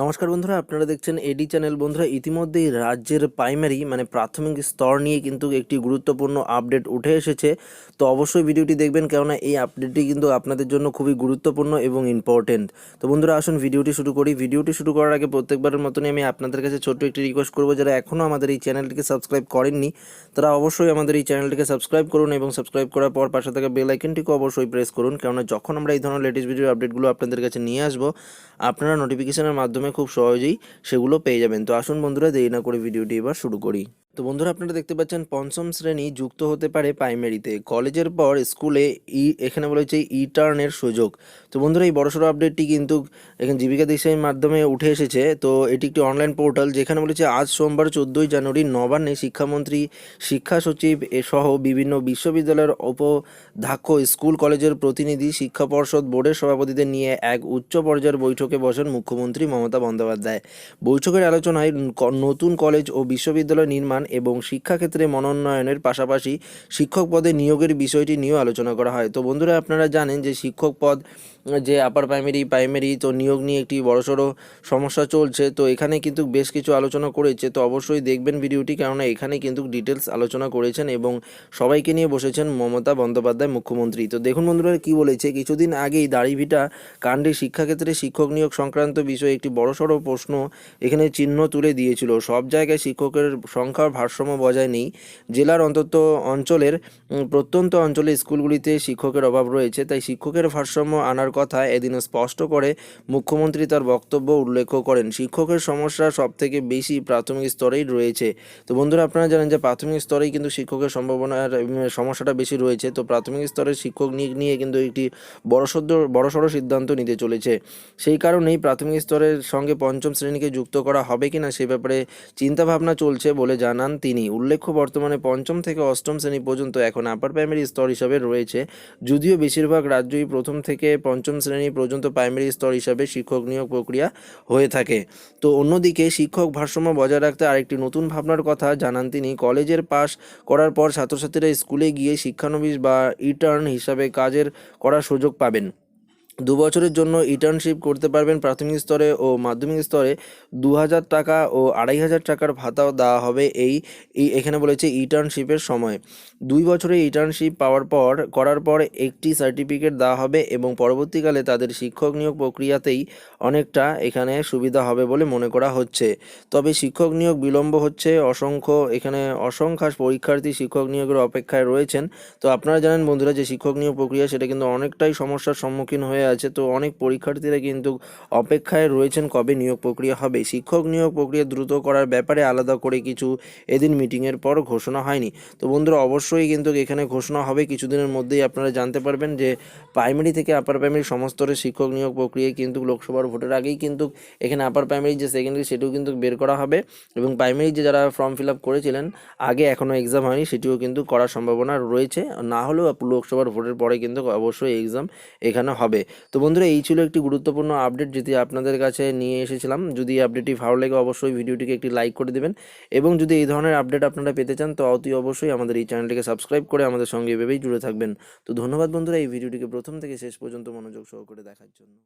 নমস্কার বন্ধুরা, আপনারা দেখছেন এডি চ্যানেল বন্ধুরা, ইতিমধ্যেই রাজ্যের প্রাইমারি মানে প্রাথমিক স্তর নিয়ে কিন্তু একটি গুরুত্বপূর্ণ আপডেট উঠে এসেছে। তো অবশ্যই ভিডিওটি দেখবেন, কেননা এই আপডেটটি কিন্তু আপনাদের জন্য খুবই গুরুত্বপূর্ণ এবং ইম্পর্টেন্ট তো বন্ধুরা, আসুন ভিডিওটি শুরু করি। ভিডিওটি শুরু করার আগে প্রত্যেকবারের মতনই আমি আপনাদের কাছে ছোট্ট একটি রিকোয়েস্ট করব, যারা এখনও আমাদের এই চ্যানেলটিকে সাবস্ক্রাইব করেননি, তারা অবশ্যই আমাদের এই চ্যানেলটিকে সাবস্ক্রাইব করুন এবং সাবস্ক্রাইব করার পর পাশে থাকা বেল আইকনটিকে অবশ্যই প্রেস করুন, কেননা যখন আমরা এই ধরনের লেটেস্ট ভিডিও আপডেটগুলো আপনাদের কাছে নিয়ে আসব, আপনারা নোটিফিকেশনের মাধ্যমে খুব সহজেই সেগুলো পেয়ে যাবেন। তো আসুন বন্ধুরা, দেরি না করে ভিডিওটি এবার শুরু করি। তো বন্ধুরা আপনারা দেখতে পাচ্ছেন পঞ্চম শ্রেণি যুক্ত হতে পারে প্রাইমারিতে কলেজের পর স্কুলে ই এখানে বলা হচ্ছে ই টার্নের সুযোগ। তো বন্ধুরা এই বড়সড় আপডেটটি কিন্তু এখানে জীবিকা দিশাইয়ের মাধ্যমে উঠে এসেছে। তো এটি একটি অনলাইন পোর্টাল যেখানে বলেছে আজ সোমবার চোদ্দোই জানুয়ারি নবান্নে শিক্ষামন্ত্রী, শিক্ষা সচিব সহ বিভিন্ন বিশ্ববিদ্যালয়ের উপাধ্যক্ষ, স্কুল কলেজের প্রতিনিধি, শিক্ষা পর্ষদ বোর্ডের সভাপতিদের নিয়ে এক উচ্চ পর্যায়ের বৈঠকে বসেন মুখ্যমন্ত্রী মমতা বন্দ্যোপাধ্যায়। বৈঠকের আলোচনায় নতুন কলেজ ও বিশ্ববিদ্যালয় নির্মাণ এবং শিক্ষাক্ষেত্রে মনোন্নয়নের পাশাপাশি শিক্ষক পদে নিয়োগের বিষয়টি নিয়েও আলোচনা করা হয়। তো বন্ধুরা, আপনারা জানেন যে শিক্ষক পদ যে আপার প্রাইমারি প্রাইমারি তো নিয়োগ নিয়ে একটি বড়সড় সমস্যা চলছে। তো এখানে কিন্তু বেশ কিছু আলোচনা করেছে। তো অবশ্যই দেখবেন ভিডিওটি কেননা এখানে কিন্তু ডিটেলস আলোচনা করেছেন এবং সবাইকে নিয়ে বসেছেন মমতা বন্দ্যোপাধ্যায়, মুখ্যমন্ত্রী। তো দেখুন বন্ধুরা, কি বলেছে? কিছুদিন আগেই দাড়িভিটা কাণ্ডে শিক্ষাক্ষেত্রে শিক্ষক নিয়োগ সংক্রান্ত বিষয়ে একটি বড়সড় প্রশ্ন এখানে চিহ্ন তুলে দিয়েছিল। সব জায়গায় শিক্ষকের সংখ্যার ভারসাম্য বজায় নেই। জেলার অন্তত অঞ্চলের প্রত্যন্ত অঞ্চলে স্কুলগুলিতে শিক্ষকের অভাব রয়েছে। তাই শিক্ষকের ভারসাম্য আনার কথা এদিন স্পষ্ট করে মুখ্যমন্ত্রী তার বক্তব্য উল্লেখ করেন। শিক্ষকের সমস্যা সব থেকে বেশি প্রাথমিক স্তরেই রয়েছে। তো বন্ধুরা, আপনারা জানেন যে প্রাথমিক স্তরেই কিন্তু শিক্ষকের সম্ভাবনার সমস্যাটা বেশি রয়েছে। তো প্রাথমিক স্তরের শিক্ষক নিয়ে কিন্তু একটি বড়সড় বড়সড় সিদ্ধান্ত নিতে চলেছে। সেই কারণেই প্রাথমিক স্তরের সঙ্গে পঞ্চম শ্রেণীকে যুক্ত করা হবে কিনা সে ব্যাপারে চিন্তাভাবনা চলছে বলে জানান তিনি। উল্লেখ্য, বর্তমানে পঞ্চম থেকে অষ্টম শ্রেণি পর্যন্ত এখন আপার প্রাইমারি স্তর হিসাবে রয়েছে। যদিও বেশিরভাগ রাজ্যই প্রথম থেকে পঞ্চম শ্রেণি পর্যন্ত প্রাইমারি স্তর হিসাবে শিক্ষক নিয়োগ প্রক্রিয়া হয়ে থাকে। তো অন্যদিকে শিক্ষক ভারসাম্য বজায় রাখতে আরেকটি নতুন ভাবনার কথা জানান তিনি। কলেজের পাশ করার পর ছাত্রছাত্রীরা স্কুলে গিয়ে শিক্ষানবিশ বা ইটার্ন হিসাবে কাজের করার সুযোগ পাবেন। দু বছরের জন্য ইন্টার্নশিপ করতে পারবেন প্রাথমিক স্তরে ও মাধ্যমিক স্তরে। দু হাজার টাকা ও আড়াই হাজার টাকার ভাতাও দেওয়া হবে এই এখানে বলেছে ইন্টার্নশিপের সময়। দুই বছরে ইন্টার্নশিপ পাওয়ার পর, করার পর একটি সার্টিফিকেট দেওয়া হবে এবং পরবর্তীকালে তাদের শিক্ষক নিয়োগ প্রক্রিয়াতেই অনেকটা এখানে সুবিধা হবে বলে মনে করা হচ্ছে। তবে শিক্ষক নিয়োগ বিলম্ব হচ্ছে, অসংখ্য এখানে অসংখ্য পরীক্ষার্থী শিক্ষক নিয়োগের অপেক্ষায় রয়েছেন। তো আপনারা জানেন বন্ধুরা যে শিক্ষক নিয়োগ প্রক্রিয়া, সেটা কিন্তু অনেকটাই সমস্যার সম্মুখীন হয়ে আছে, তো অনেক পরীক্ষার্থীরা কিন্তু অপেক্ষায় রয়েছেন কবে নিয়োগ প্রক্রিয়া হবে। শিক্ষক নিয়োগ প্রক্রিয়া দ্রুত করার ব্যাপারে আলাদা করে কিছু এদিন মিটিংয়ের পর ঘোষণা হয়নি। তো বন্ধুরা, অবশ্যই কিন্তু এখানে ঘোষণা হবে। কিছুদিনের মধ্যেই আপনারা জানতে পারবেন যে প্রাইমারি থেকে আপার প্রাইমারি সমস্ত শিক্ষক নিয়োগ প্রক্রিয়ায় কিন্তু লোকসভার ভোটের আগেই কিন্তু এখানে আপার প্রাইমারি যে সেকেন্ডারি সেটিও কিন্তু বের করা হবে এবং প্রাইমারি যে যারা ফর্ম ফিল আপ করেছিলেন, আগে এখনও এক্সাম হয়নি, সেটিও কিন্তু করার সম্ভাবনা রয়েছে। না হলেও লোকসভার ভোটের পরে কিন্তু অবশ্যই এক্সাম এখানে হবে। তো বন্ধুরা, এই ছিল একটি গুরুত্বপূর্ণ আপডেট যেটি আপনাদের কাছে নিয়ে এসেছিলাম। যদি আপডেটটি ভালো লাগে, অবশ্যই ভিডিওটিকে একটি লাইক করে দেবেন। এবং যদি এই ধরনের আপডেট আপনারা পেতে চান, তো অতি অবশ্যই আমাদের এই চ্যানেলটিকে সাবস্ক্রাইব করে আমাদের সঙ্গে এভাবেই জুড়ে থাকবেন। তো ধন্যবাদ বন্ধুরা, এই ভিডিওটিকে প্রথম থেকে শেষ পর্যন্ত মনোযোগ সহকারে দেখার জন্য।